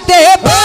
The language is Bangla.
যাইতে